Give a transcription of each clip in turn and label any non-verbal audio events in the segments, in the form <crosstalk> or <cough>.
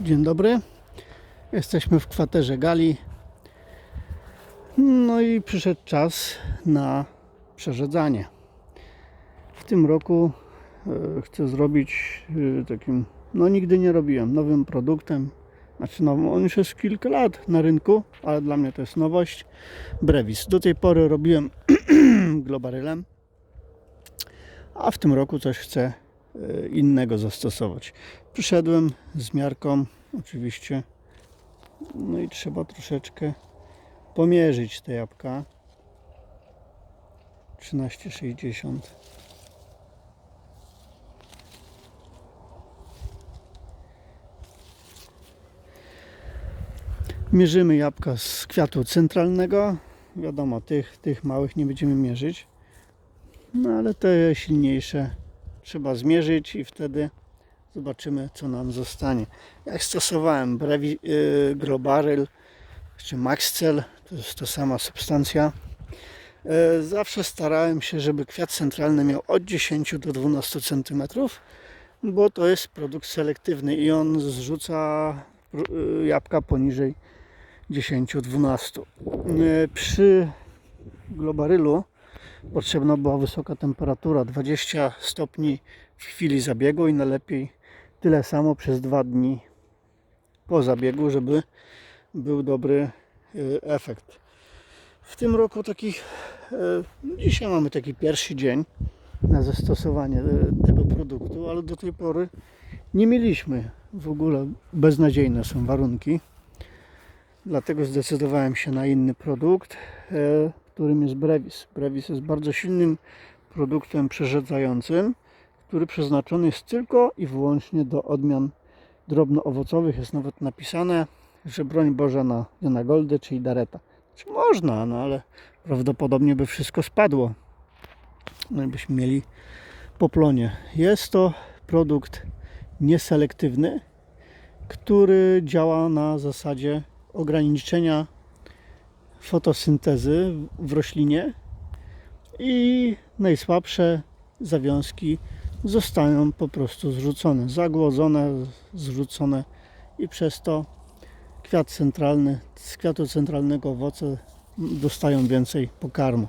Dzień dobry. Jesteśmy w kwaterze Gali. No i przyszedł czas na przerzedzanie. W tym roku e, chcę zrobić e, takim, no nigdy nie robiłem, nowym produktem. Znaczy, no, on już jest kilka lat na rynku, ale dla mnie to jest nowość. Brevis. Do tej pory robiłem <clears throat> globarylem, a w tym roku coś chcę e, innego zastosować. Przyszedłem z miarką, oczywiście. No i trzeba troszeczkę pomierzyć te jabłka. 13,60. Mierzymy jabłka z kwiatu centralnego. Wiadomo, tych, tych małych nie będziemy mierzyć. No ale te silniejsze trzeba zmierzyć i wtedy zobaczymy co nam zostanie. Jak stosowałem Brevi, yy, Globaryl czy Maxcel, to jest to sama substancja. Yy, zawsze starałem się, żeby kwiat centralny miał od 10 do 12 cm, bo to jest produkt selektywny i on zrzuca yy, jabłka poniżej 10-12. Yy, przy Globarylu potrzebna była wysoka temperatura 20 stopni w chwili zabiegu i najlepiej tyle samo przez dwa dni po zabiegu, żeby był dobry y, efekt. W tym roku takich y, dzisiaj mamy taki pierwszy dzień na zastosowanie y, tego produktu, ale do tej pory nie mieliśmy w ogóle beznadziejne są warunki. Dlatego zdecydowałem się na inny produkt, którym jest Brevis. Brevis jest bardzo silnym produktem przerzedzającym, który przeznaczony jest tylko i wyłącznie do odmian drobnoowocowych. Jest nawet napisane, że broń Boże na Jana Goldy czy Dareta. Czy można, no ale prawdopodobnie by wszystko spadło. No i byśmy mieli poplonie. Jest to produkt nieselektywny, który działa na zasadzie ograniczenia fotosyntezy w roślinie i najsłabsze zawiązki zostają po prostu zrzucone, zagłodzone, zrzucone i przez to kwiat centralny, z kwiatu centralnego owoce dostają więcej pokarmu.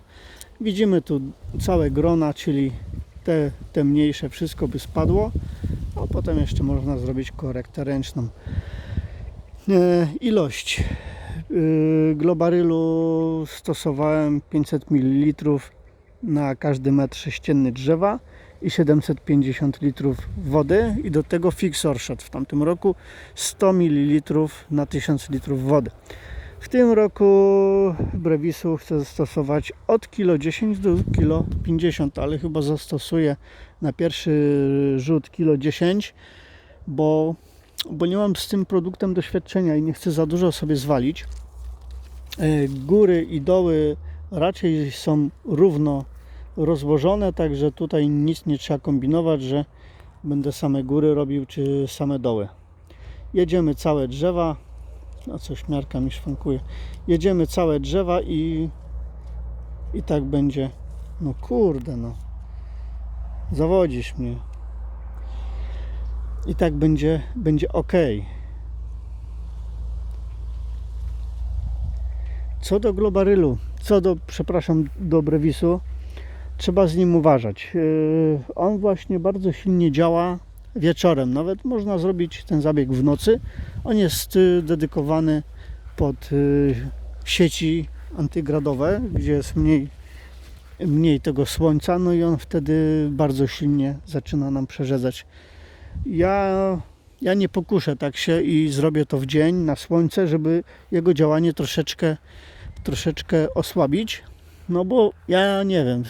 Widzimy tu całe grona, czyli te, te mniejsze wszystko by spadło, a potem jeszcze można zrobić korektę ręczną. E, ilość y, globarylu stosowałem 500 ml na każdy metr sześcienny drzewa i 750 litrów wody i do tego Fixor Shot w tamtym roku 100 ml na 1000 litrów wody. W tym roku Brevisu chcę zastosować od kilo 10 do kilo 50, ale chyba zastosuję na pierwszy rzut kilo 10, bo, bo nie mam z tym produktem doświadczenia i nie chcę za dużo sobie zwalić. E, Góry i doły raczej są równo rozłożone, także tutaj nic nie trzeba kombinować, że będę same góry robił czy same doły. Jedziemy całe drzewa. No coś miarka mi szwankuje. Jedziemy całe drzewa i i tak będzie. No kurde no. Zawodzisz mnie. I tak będzie będzie ok. Co do globarylu, co do, przepraszam, do brewisu, trzeba z nim uważać. Yy, On właśnie bardzo silnie działa wieczorem. Nawet można zrobić ten zabieg w nocy. On jest yy, dedykowany pod yy, sieci antygradowe, gdzie jest mniej, mniej tego słońca, no i on wtedy bardzo silnie zaczyna nam przerzedzać. Ja, ja nie pokuszę tak się i zrobię to w dzień na słońce, żeby jego działanie troszeczkę, troszeczkę osłabić. No bo ja nie wiem,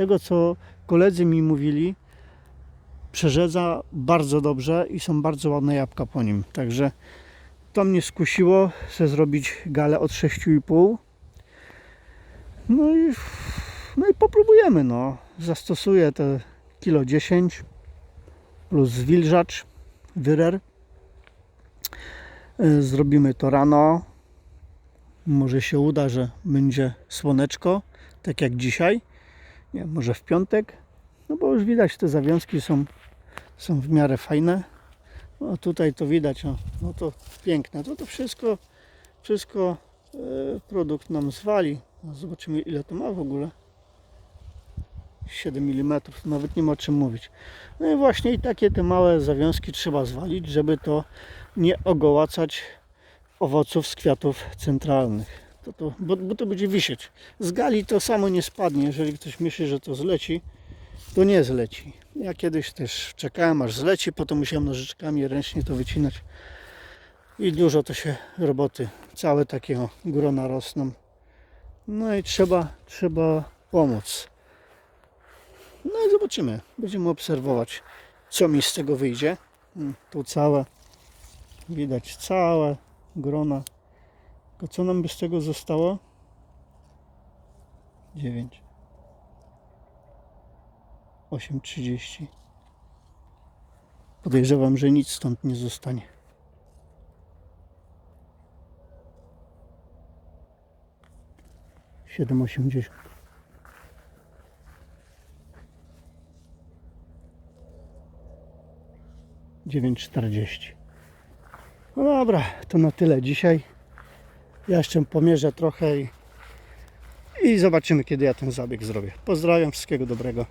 tego co koledzy mi mówili, przerzedza bardzo dobrze i są bardzo ładne jabłka po nim. Także to mnie skusiło, chcę zrobić galę od 6,5. No i, no i popróbujemy. No. Zastosuję te kilo 10 plus zwilżacz, wyrer. Y, Zrobimy to rano. Może się uda, że będzie słoneczko, tak jak dzisiaj. Nie, może w piątek. No bo już widać, te zawiązki są, są w miarę fajne. No tutaj to widać, o, no to piękne. To to wszystko, wszystko e, produkt nam zwali. No, zobaczymy ile to ma w ogóle. 7 mm, nawet nie ma o czym mówić. No i właśnie i takie te małe zawiązki trzeba zwalić, żeby to nie ogołacać owoców z kwiatów centralnych. To, to, bo, bo to będzie wisieć. Z gali to samo nie spadnie. Jeżeli ktoś myśli, że to zleci, to nie zleci. Ja kiedyś też czekałem aż zleci, potem musiałem nożyczkami ręcznie to wycinać. I dużo to się roboty, całe takie grona rosną. No i trzeba, trzeba pomóc. No i zobaczymy. Będziemy obserwować, co mi z tego wyjdzie. Mm, Tu całe, widać całe grona. Tylko co nam by z tego zostało? 9. 8.30. Podejrzewam, że nic stąd nie zostanie. Siedem osiemdziesiąt. Dziewięć czterdzieści. No dobra, to na tyle dzisiaj. Ja jeszcze pomierzę trochę i, i zobaczymy, kiedy ja ten zabieg zrobię. Pozdrawiam, wszystkiego dobrego.